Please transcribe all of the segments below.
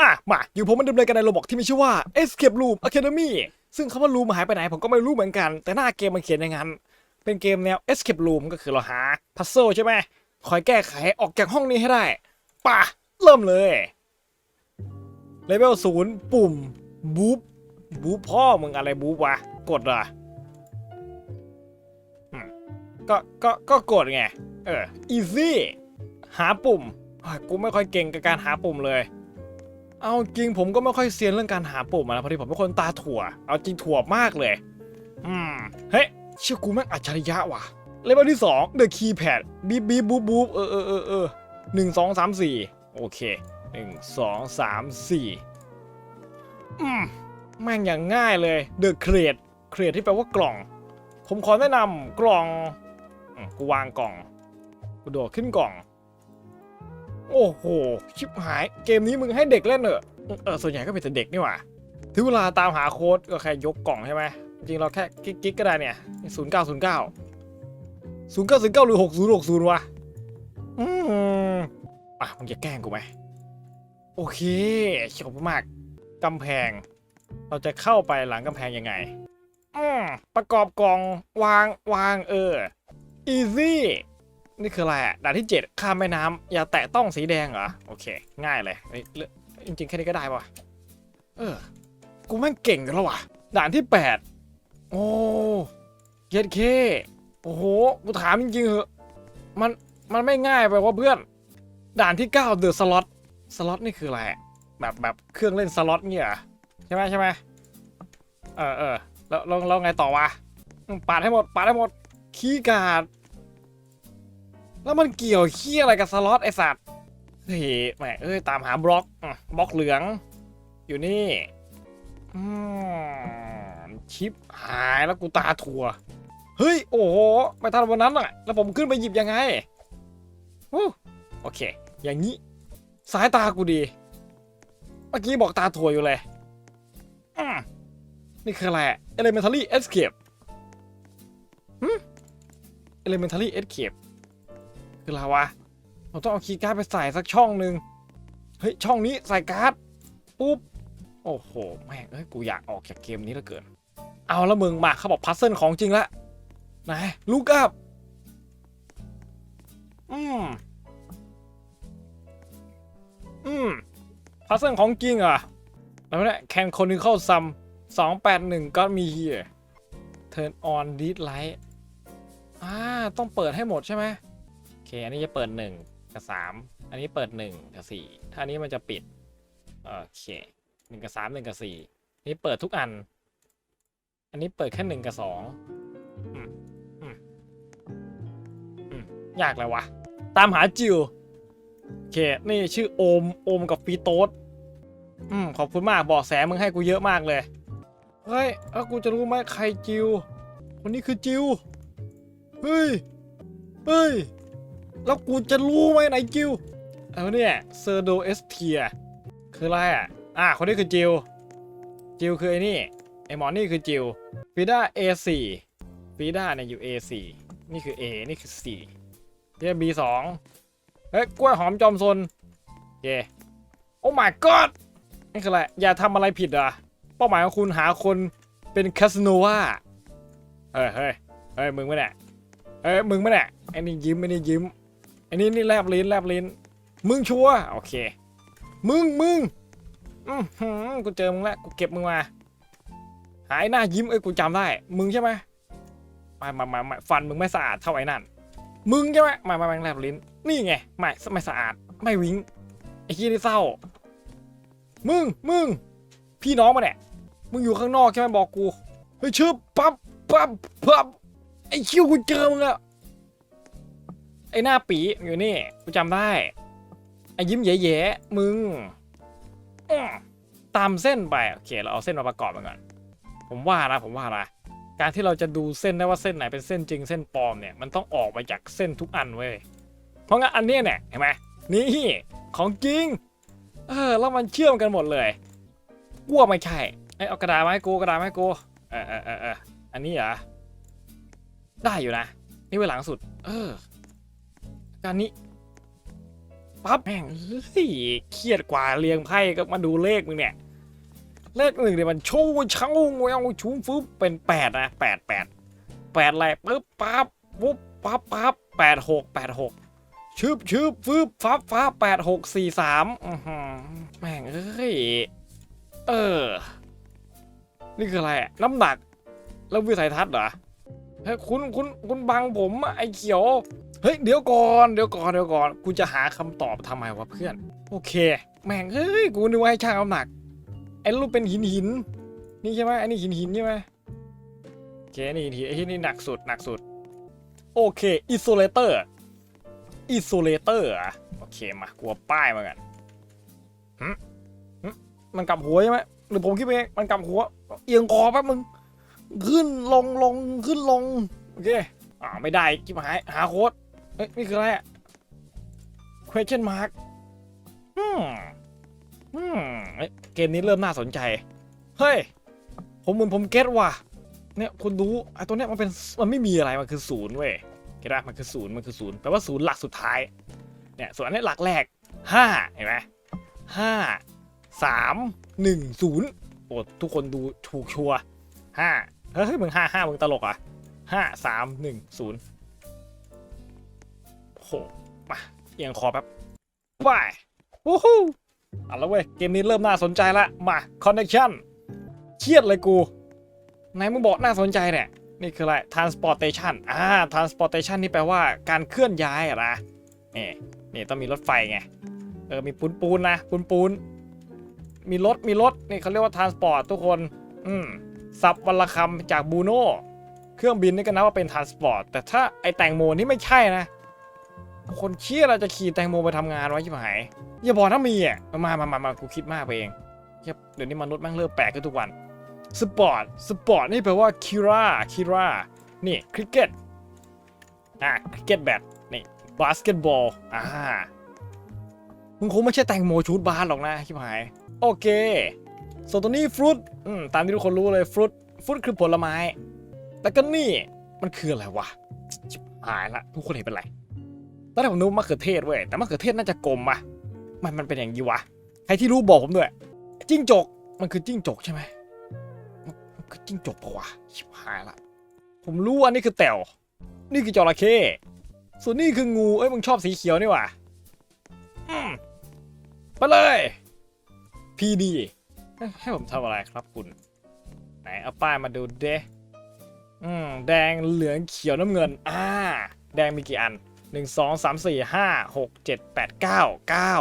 อะมาอยู่ผมมันดำเนินกันในโรบอกที่มีชื่อว่า Escape Room Academy ซึ่งคำว่า room หายไปไหนผมก็ไม่รู้เหมือนกัน แต่หน้าเกมมันเขียนอย่างนั้น เป็นเกมแนว Escape Room ก็คือเราหา puzzle ใช่ไหมคอยแก้ไขออกจากห้องนี้ให้ได้ป่ะเริ่มเลยเลเวลศูนย์ปุ่มบู๊บบู๊บพ่อมึงอะไรบู๊บวะ กดเหรออืมก็ก็ก็กดไง เออ easy หาปุ่ม กูไม่ค่อยเก่งกับการหาปุ่มเลย เอาจริงผมก็ไม่ค่อยเซียนเรื่องการหาปุ่มอะนะพอดีผมเป็นคนตาถั่ว เอาจริงถั่วมากเลย อืม เฮ้ยเชื่อกูแม่งอัจฉริยะว่ะเลเวลที่สอง The Keypad บีบบีบบูบบูบเออเออเออเออหนึ่งสองสามสี่โอเคหนึ่งสองสามสี่อืม แม่งอย่างง่ายเลย The Crate Crate ที่แปลว่ากล่อง ผมขอแนะนำกล่องกูวางกล่องกูโดดขึ้นกล่อง โอ้โห ชิบหาย เกมนี้มึงให้เด็กเล่นเหรอเออส่วนใหญ่ก็เป็นแต่เด็กนี่หว่าถึงเวลาตามหาโค้ดก็แค่ยกกล่องใช่ไหม จริงเราแค่กิ๊กก็ได้เนี่ยศูนย์เก้าศูนย์เก้าศูนย์เก้าศูนย์เก้าหรือหกศูนย์หกศูนย์วะ อืมอะมึงจะแกล้งกูไหม โอเคขอบมากกำแพง เราจะเข้าไปหลังกำแพงยังไง อืมประกอบกล่องวางวางเออ easy นี่คืออะไรอะด่านที่ 7 ข้ามแม่น้ำอย่าแตะต้องสีแดงเหรอ โอเค ง่ายเลยเฮ้ยเลือกจริงๆ แค่นี้ก็ได้ปะเออ กูแม่งเก่งกันแล้วว่ะ ด่านที่ 8 โอ้เย็ดเค โอ้โห กูถามจริงๆเหอะมัน มันไม่ง่ายไปว่าเพื่อน ด่านที่9 The Slot สล็อตนี่คืออะไร แบบแบบเครื่องเล่นสล็อตเนี่ยใช่ไหมใช่ไหมเออเออแล้วแล้วไงต่อวะปาดให้หมดปาดให้หมดคีย์กาด แล้วมันเกี่ยวขี้อะไรกับสล็อตไอสัตว์เฮ้ยแหมเอ้ยตามหาบล็อกอะบล็อกเหลือง อยู่นี่อืมชิปหายแล้วกูตาถั่วเฮ้ยโอ้โหไม่ทันวันนั้นอะ แล้วผมขึ้นไปหยิบยังไงอู้โอเค อย่างนี้ สายตากูดี เมื่อกี้บอกตาถั่วอยู่เลยอืมนี่คืออะไรอะ Elementary Escape หึ Elementary Escape คืออะไรวะเราต้องเอาคีย์การ์ดไปใส่สักช่องหนึ่งเฮ้ยช่องนี้ใส่การ์ดปุ๊บโอ้โหแม่งเอ้ยกูอยากออกจากเกมนี้เหลือเกิน เอาล้วมึงมาเขาบอกพัซเซิลของจริงละไหนลูกอัพอืมอืมพัซเซิลของจริงอะแล้วเนี่ย Can Chronicle Sum 281ก็มี here Turn on this light อ่าต้องเปิดให้หมดใช่ไหม อเคอันนี้จะเปิด1กับ3อันนี้เปิด1กับ4ถ้านี้มันจะปิดโอเค1กับ3 1กับ4นี่เปิดทุกอัน อันนี้เปิดแค่1กับ2อืมอืมอืมยากเลยวะ ตามหาจิวโอเค นี่ชื่อโอม โอมกับฟีโต้อืม ขอบคุณมากบอกแสมึงให้กูเยอะมากเลย เฮ้ยแล้วกูจะรู้ไหมใครจิว คนนี้คือจิว เฮ้ย เฮ้ย แล้วกูจะรู้ไหมไหนจิวเอาเนี่ยเซอร์โดเอสเทียคืออะไรอะ อ่าคนนี้คือจิว จิวคือไอ้นี่ ไอ้หมอนี่คือจิวฟีด้า A4 ฟีด้าเนี่ยอยู่ A4 นี่คือ A นี่คือ C เรีย B2 เฮ้ยกล้วยหอมจอมซนเย่โอ้ my god นี่คืออะไร อย่าทำอะไรผิดอะ เป้าหมายของคุณหาคนเป็นคาสโนวาเฮ้ยเฮ้ยเฮ้ยมึงไม่แน่เอ้ยมึงไม่แน่ไอ้นี่ยิ้มไอ้นี่ยิ้ม อ้นี่นี่แลบลิ้นแลบลิ้น มึงชัวโอเค มึงมึงอือหือกูเจอมึงแล้วกูเก็บมึงมา หายหน้ายิ้มเอ้ยกูจำได้ มึงใช่ไหมมามามามาฟันมึงไม่สะอาดเท่าไอ้นั่น มึงใช่ไหมมามามาแลบลิ้น นี่ไงไม่ไม่สะอาดไม่วิ้งไอ้ขี้นี่เศร้า มึงมึงพี่น้องมาเนี่ยมึงอยู่ข้างนอกใช่ไหมบอกกูเฮ้ยชื่อปั๊บปั๊บปั๊บไอ้คิวกูเจอมึงอะ ไอ้หน้าปีอยู่นี่กูจำได้ไอ้ยิ้มแย่ๆมึงตามเส้นไปโอเคเราเอาเส้นมาประกอบกันก่อนผมว่านะผมว่านะการที่เราจะดูเส้นได้ว่าเส้นไหนเป็นเส้นจริงเส้นปลอมเนี่ยมันต้องออกมาจากเส้นทุกอันเว้ยเพราะงั้นอันนี้เนี่ยเห็นไหมนี่ของจริงเออแล้วมันเชื่อมกันหมดเลยกลัวไม่ใช่ไอเอากระดาษมาให้กูกระดาษมาให้กูเออเออเออเอออันนี้เหรอได้อยู่นะ นี่เวลาหลังสุด เออ การนี้ปั๊บแม่งเฮ้ยเครียดกว่าเรียงไพ่ก็มาดูเลขมึงเนี่ย เลขหนึ่งเนี่ยมันชูช่าเงาชูฟึบเป็นแปดนะแปดแปดแปดอะไรปึ๊บปั๊บปุ๊บปั๊บปั๊บแปดหกแปดหกชึบชึบฟึบฟ้าฟ้าแปดหกสี่สามอือหือแม่งเอ้ยเออ นี่คืออะไรน้ำหนัก แล้ววิสัยทัศน์เหรอเฮ้ยคุณคุณคุณบังผมไอ้เขียว เฮ้ยเดี๋ยวก่อนเดี๋ยวก่อนเดี๋ยวก่อนกูจะหาคำตอบทำไมวะเพื่อน โอเค แม่งเฮ้ยกูนึกว่าให้ช่างน้ำหนักไอ้รูปเป็นหินหินนี่ใช่ไหมไอ้นี่หินหินใช่ไหมโอเคนี่หินหินไอ้ที่นี่หนักสุดหนักสุด โอเคอิโซเลเตอร์อิโซเลเตอร์อะโอเคมากลัวป้ายมากันหึมันกลับหัวใช่ไหมหรือผมคิดไปเองมันกลับหัว เอียงคอแป๊บมึงขึ้นลงลงขึ้นลงโอเคอ่าไม่ได้จิบหายหาโค้ด เอ้ยนี่คืออะไรอะ question mark อืมอืมเอ้ยเกมนี้เริ่มน่าสนใจ เฮ้ย ผมเหมือนผมเก็ตว่ะ เนี่ยคุณดูไอ้ตัวเนี้ยมันเป็นมันไม่มีอะไร มันคือศูนย์เว้ยเก็ตปะมันคือศูนย์มันคือศูนย์แปลว่าศูนย์หลักสุดท้าย เนี่ย ส่วนอันนี้หลักแรกห้าเห็นไหมห้าสามหนึ่งศูนย์โอ้ทุกคนดูถูกชัวห้าเฮ้ยมึงห้าห้ามึงตลกอะห้าสามหนึ่งศูนย์ โหมาเอียงคอแป๊บไปวู้ฮู้เอาละเว้ย เกมนี้เริ่มน่าสนใจละมาคอนเน c t ชันเครียดเลยกูไหนมึงบอกน่าสนใจเนี่ย นี่คืออะไร transportation อ่า transportation นี่แปลว่าการเคลื่อนย้ายอะนะนี่นี่ต้องมีรถไฟไง เออ มีปูนปูนนะปูนปูนมีรถ มีรถ นี่เขาเรียกว่า transport ทุกคน อืมสับวันละคำจากบูโน่เครื่องบินนี่ก็นับว่าเป็น transport แต่ถ้าไอแตงโมนี่ไม่ใช่นะ คนเชี่ยเราจะขี่แตงโมไปทำงานไว้ชิบหายอย่าบอกถ้ามีอะมามามามากูคิดมากไปเองเดี๋ยวนี้มนุษย์แม่งเริ่มแปลกขึ้นทุกวันสปอร์ตสปอร์ตนี่แปลว่าคิราคิรานี่คริกเก็ตอะคริกเก็ตแบดนี่บาสเกตบอลอ่ามึงคงไม่ใช่แตงโมชูดบาสหรอกนะชิบหาย โอเคส่วนตัวนี้ฟรุตอืมตามที่ทุกคนรู้เลยฟรุตฟรุตคือผลไม้แล้วก็นี่มันคืออะไรวะชิบหายละทุกคนเห็นเป็นไร ตอนแรกผมนึกมะเขือเทศเว้ยแต่มะเขือเทศน่าจะกลมปะมันมันเป็นอย่างนี้วะใครที่รู้บอกผมด้วยจิ้งจกมันคือจิ้งจกใช่ไหมมันคือจิ้งจกปะวะชิบหายละผมรู้ว่านี่คือแต่วนี่คือจระเข้ส่วนนี่คืองูเอ้ยมึงชอบสีเขียวนี่หว่าไปเลยพีดีให้ผมทำอะไรครับคุณ ไหนเอาป้ายมาดูเด้อืมแดงเหลืองเขียวน้ำเงิน อ่า แดงมีกี่อัน หนึ่งสองสามสี่ห้าหกเจ็ดแปดเก้าเก้า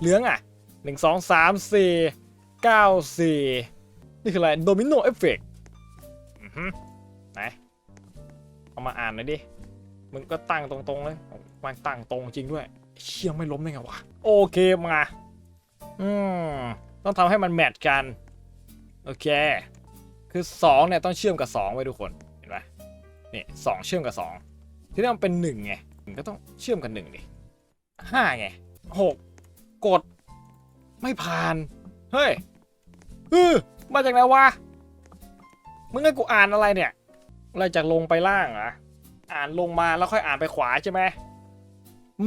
เหลืองอะหนึ่งสองสามสี่เก้าสี่นี่คืออะไรโดมิโนเอฟเฟกอือฮึไหน เอามาอ่านหน่อยดิ มึงก็ตั้งตรงๆเลยมันตั้งตรงจริงด้วย เชี่ยไม่ล้มได้ไงวะ โอเคมา อืม ต้องทำให้มันแมทกัน โอเค คือ2เนี่ยต้องเชื่อมกับ2ไว้ทุกคน เห็นไหมนี่สองเชื่อมกับ2ที่นี่มันเป็น1ไง ก็ต้องเชื่อมกัน1ดิห้าไงหกกด ไม่ผ่าน เฮ้ยเออมาจากไหนวะ มึงให้กูอ่านอะไรเนี่ยอะไรจากลงไปล่างเหรออ่านลงมาแล้วค่อยอ่านไปขวาใช่ไหม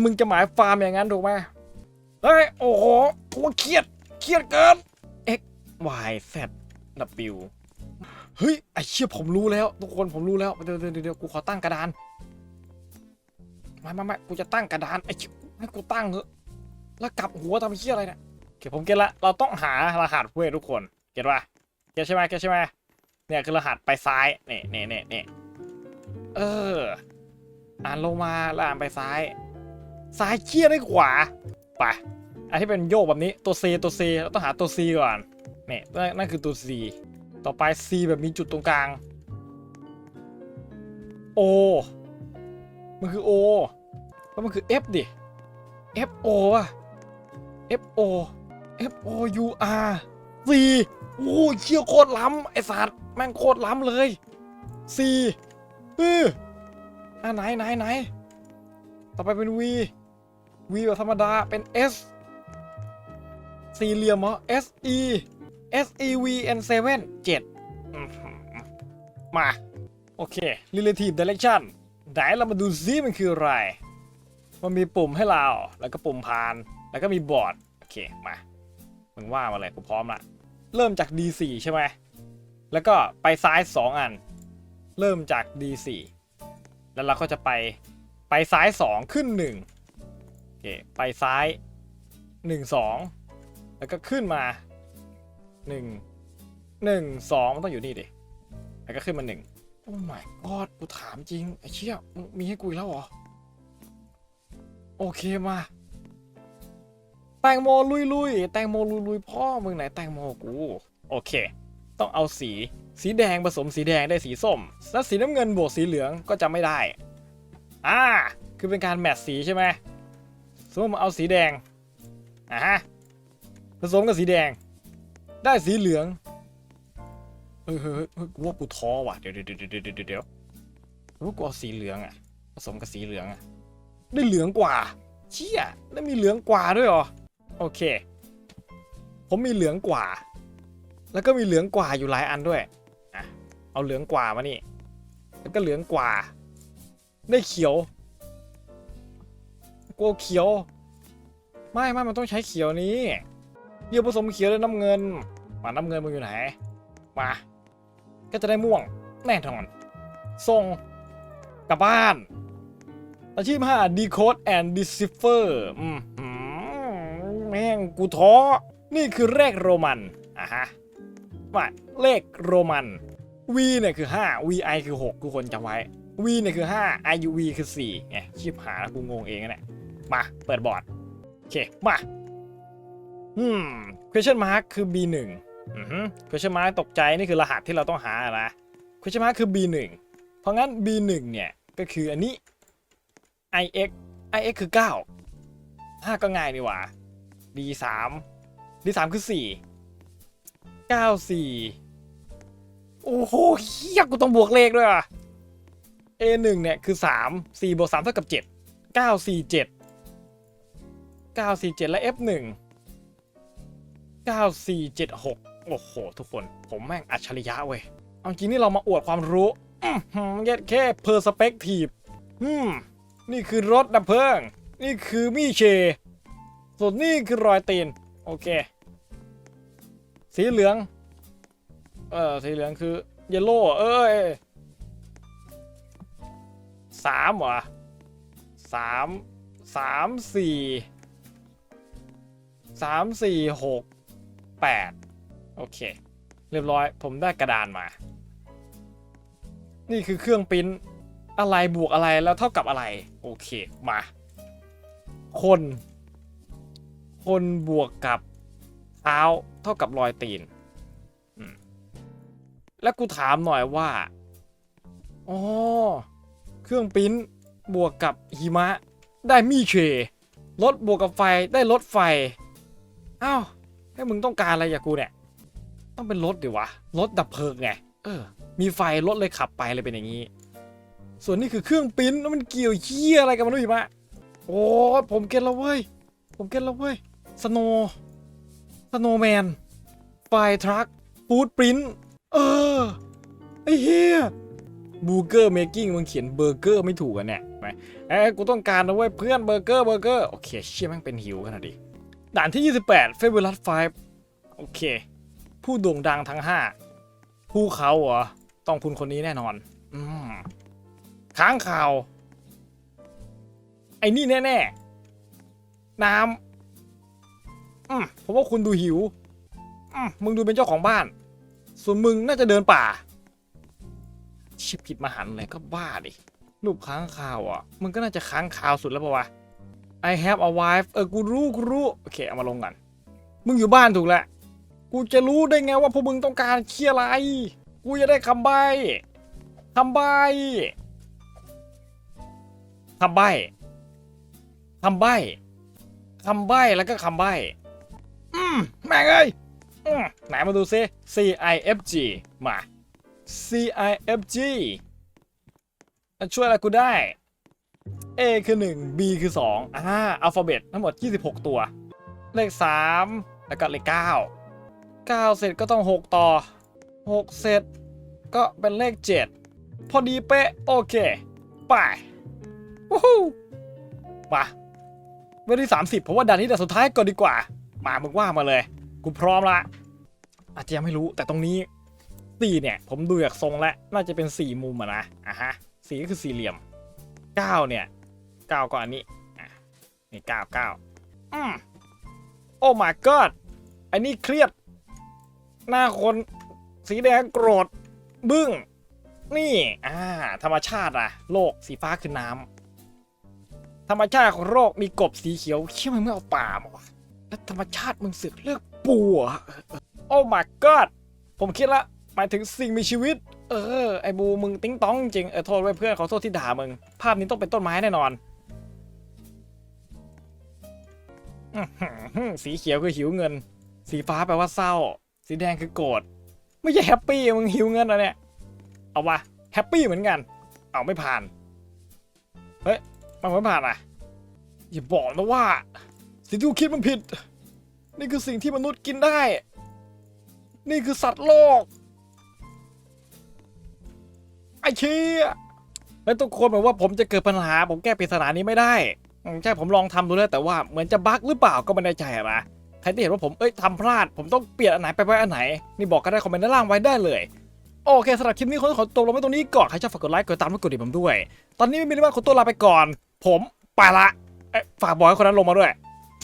มึงจะหมายฟาร์มอย่างนั้นถูกไหมเฮ้ย โอ้โหกูเครียด เครียดเกิน x y z w เฮ้ย ไอเชี่ยผมรู้แล้ว ทุกคนผมรู้แล้ว เดี๋ยวเดี๋ยวเดี๋ยวกูขอตั้งกระดาน ไม่ไม่ไม่กูจะตั้งกระดานไอเชี่ยให้กูตั้งเถอะแล้วกลับหัวทำเชี่ยอะไรเนี่ยโอเคผมเก็ตละเราต้องหารหัสเว้ยทุกคนเก็ตป่ะเก็ตใช่ไหมเก็ตใช่ไหมเนี่ยคือรหัสไปซ้ายเนี่ยเนี่นี่นี่ยเออ อ่านลงมาแล้วอ่านไปซ้าย ซ้ายเชี่ยได้ขวาไปอันที่เป็นโยกแบบนี้ตัว C ตัว C เราต้องหาตัว C ก่อนเนี่นั่นนั่นคือตัว C ต่อไป C แบบมีจุดตรงกลาง O มันคือ O แล้วมันคือ F ดิ F O อะ F O F O U R C โอ้ยเชี่ยวโคตรล้ำไอสัตว์แม่งโคตรล้ำเลย C เอออะไหนไหนไหนต่อไปเป็น V V แบบธรรมดาเป็น S สี่เหลี่ยมเหรอ S E S E V N 7 7อื้อหือมา โอเค relative direction ไหนเรามาดูซิมันคืออะไร มันมีปุ่มให้เรา แล้วก็ปุ่มผ่าน แล้วก็มีบอร์ด โอเค มา มึงว่ามาเลยกูพร้อมละ เริ่มจาก D4 ใช่ไหม แล้วก็ไปซ้าย 2 อัน เริ่มจาก D4 แล้วเราก็จะไป ไปซ้าย 2 ขึ้น 1 โอเค ไปซ้าย 1 2 แล้วก็ขึ้นมา 1 1 2มันต้องอยู่นี่ดิ แล้วก็ขึ้นมา 1 โอ้ my god กูถามจริง ไอ้เชี่ยมึงมีให้กูอีกแล้วเหรอ โอเคมา แตงโมลุยลุยแตงโมลุยลุยพ่อมึงไหนแตงโมกู โอเค ต้องเอาสี สีแดงผสมสีแดงได้สีส้ม แล้วสีน้ำเงินบวกสีเหลืองก็จะไม่ได้ อ่า คือเป็นการแมทสีใช่ไหมสมมติเอาสีแดง อ่าฮะ ผสมกับสีแดง ได้สีเหลือง เฮ้ยเฮ้ยเฮ้ยกูว่ากูท้อว่ะเดี๋ยวเดี๋ยวเดี๋ยวเดี๋ยวเดี๋ยวเดี๋ยวว่ากูเอาสีเหลืองอะ ผสมกับสีเหลืองอะ ได้เหลืองกว่า เชี่ยแล้วมีเหลืองกว่าด้วยเหรอ โอเค ผมมีเหลืองกว่า แล้วก็มีเหลืองกว่าอยู่หลายอันด้วย อะ เอาเหลืองกว่ามานี่ แล้วก็เหลืองกว่า ได้เขียวกลัวเขียว ไม่ไม่มันต้องใช้เขียวนี้เดี๋ยวผสมเขียวและน้ำเงิน มาน้ำเงินมึงอยู่ไหน มา ก็จะได้ม่วงแน่นอน ส่งกลับบ้าน อาชีพห้า decode and decipher อืมหืมแม่งกูท้อ นี่คือเลขโรมัน อะฮะว่าเลขโรมัน v เนี่ยคือ 5 vi คือ 6 ทุกคนจำไว้ v เนี่ยคือ 5 iuv คือ4ไงชิบหาแล้วกูงงเองนะเนี่ยมา เปิดบอร์ด โอเค มา อืม question mark คือ b1 อือฮึ question mark ตกใจนี่คือรหัสที่เราต้องหาอะนะ question mark คือ b1 เพราะงั้น b1 เนี่ย ก็คืออันนี้ ix ix คือ 9 5 ก็ง่ายนี่หว่า d 3 d 3 คือ 4 9 4 โอ้โหเฮียกูต้องบวกเลขด้วยอะ a 1 เนี่ย คือ 3 4บวก3เท่ากับ 7 9 4 7 9 4 7 และ f 1 9 4 7 6 โอ้โห ทุกคนผมแม่งอัจฉริยะเว้ยเอาจริงนี่เรามาอวดความรู้เย็ดแค่เพอร์สเปกทีฟอืมนี่คือรถดับเพลิง นี่คือมีเชส่วนนี่คือรอยตีน โอเค สีเหลือง เออสีเหลืองคือเยลโล่เอ้ยสามเหรอสามสามสี่สามสี่หกแปด โอเค เรียบร้อย ผมได้กระดานมา นี่คือเครื่องปริ้นอะไรบวกอะไรแล้วเท่ากับอะไร โอเค มา คน คนบวกกับเท้าเท่ากับรอยตีน แล้วกูถามหน่อยว่า อ๋อ เครื่องปริ้นบวกกับหิมะ ได้มีเชรถบวกกับไฟได้รถไฟ อ้าวให้มึงต้องการอะไรจากกูเนี่ย ต้องเป็นรถดิวะ รถดับเพลิงไง เออ มีไฟรถเลยขับไปเลยเป็นอย่างนี้ ส่วนนี้คือเครื่องปริ้นแล้วมันเกี่ยวเชี่ยอะไรกับมันด้วยมะโอ้ยผมเก็ตแล้วเว้ย ผมเก็ตแล้วเว้ย สโนสโนแมน ไฟทรัคฟูดปริ้นเออ ไอ้เฮียบูเกอร์เมคกิ้งมึงเขียนเบอร์เกอร์ไม่ถูกกันเนี่ยไหมเอ้ยกูต้องการนะเว้ยเพื่อนเบอร์เกอร์เบอร์เกอร์ โอเค เชี่ยแม่งเป็นหิวขนาดดิ ด่านที่ 28 f a b u l o u s 5โอเค ผู้โด่งดังทั้ง5ผู้เขาเหรอต้องคุณคนนี้แน่นอน อืมค้างข่าว ไอ้นี่แน่ๆ น้ำอืมผมว่าคุณดูหิว อืมมึงดูเป็นเจ้าของบ้าน ส่วนมึงน่าจะเดินป่า ชิบผิดมาหันเลยก็บ้าดิรูปค้างข่าวอะ มึงก็น่าจะค้างข่าวสุดแล้วปะวะ I have a wife เออ กูรู้ กูรู้ โอเค เอามาลงกัน มึงอยู่บ้านถูกแล้ว กูจะรู้ได้ไงว่าพวกมึงต้องการเคลียร์อะไร กูจะได้คำใบ้คำใบ้คำใบ้คำใบ้คำใบ้แล้วก็คำใบ้อืมแม่งเอ้ยอืมไหนมาดูซิ C I F G มา C I F G ช่วยอะไรกูได้ A คือ 1 B คือ 2อ่าอัลฟาเบตทั้งหมด 26 ตัว เลข 3 แล้วก็เลข 9 9 เสร็จก็ต้อง 6 ต่อ 6 เสร็จก็เป็นเลข 7 พอดีเป๊ะ โอเค ไปวู้ฮู้มาวันที่ 30 ผมว่าด่านที่ด่านสุดท้ายก่อนดีกว่า มามึงว่ามาเลย กูพร้อมละ อาจจะยังไม่รู้แต่ตรงนี้สี่เนี่ย ผมดูจากทรงแล้ว น่าจะเป็นสี่มุมอะนะอะฮะสี่ก็คือสี่เหลี่ยมเก้าเนี่ยเก้าก็อันนี้อะนี่เก้าเก้าอืมโอ้ my god อันนี้เครียด หน้าคนสีแดงโกรธบึ้ง นี่ อ่า ธรรมชาติอะโลกสีฟ้าคือน้ำธรรมชาติของโลกมีกบสีเขียวเชื่อมันไม่เอาป่ามาวะแล้วธรรมชาติมึงเสึกเลือกปูอะโอ้ my god ผมคิดละหมายถึงสิ่งมีชีวิต เออ ไอบูมึงติ้งต้องจริง เออโทษไว้เพื่อนขอโทษที่ด่ามึง ภาพนี้ต้องเป็นต้นไม้แน่นอนสีเขียวคือหิวเงิน สีฟ้าแปลว่าเศร้า สีแดงคือโกรธไม่ใช่แฮปปี้มึงหิวเงินเหรเนี่ยเอาวะแฮปปี้เหมือนกัน เอาไม่ผ่านเฮ้ยมันไม่ผ่านอะอย่าบอกนะว่า สิ่งที่กูคิดมันผิด นี่คือสิ่งที่มนุษย์กินได้ นี่คือสัตว์โลกไอ้เชี่ยแล้วทุกคนบอกว่าผมจะเกิดปัญหา ผมแก้ปริศนานี้ไม่ได้ใช่ผมลองทำดูแล้วแต่ว่าเหมือนจะบั๊กหรือเปล่าก็ไม่แน่ใจนะ ใครที่เห็นว่าผมเอ้ยทำพลาด ผมต้องเปลี่ยนอันไหนไปไว้อันไหน นี่บอกก็ได้คอมเมนต์ด้านล่างไว้ได้เลยโอเคสำหรับคลิปนี้ขอขอตัวลงไว้ตรงนี้ก่อน ใครชอบฝากกดไลค์กดตามกดดิ่งผมด้วย ตอนนี้ไม่มีเรื่องว่าขอตัวลาไปก่อน ผมไปละฝากบอยคนนั้นลงมาด้วย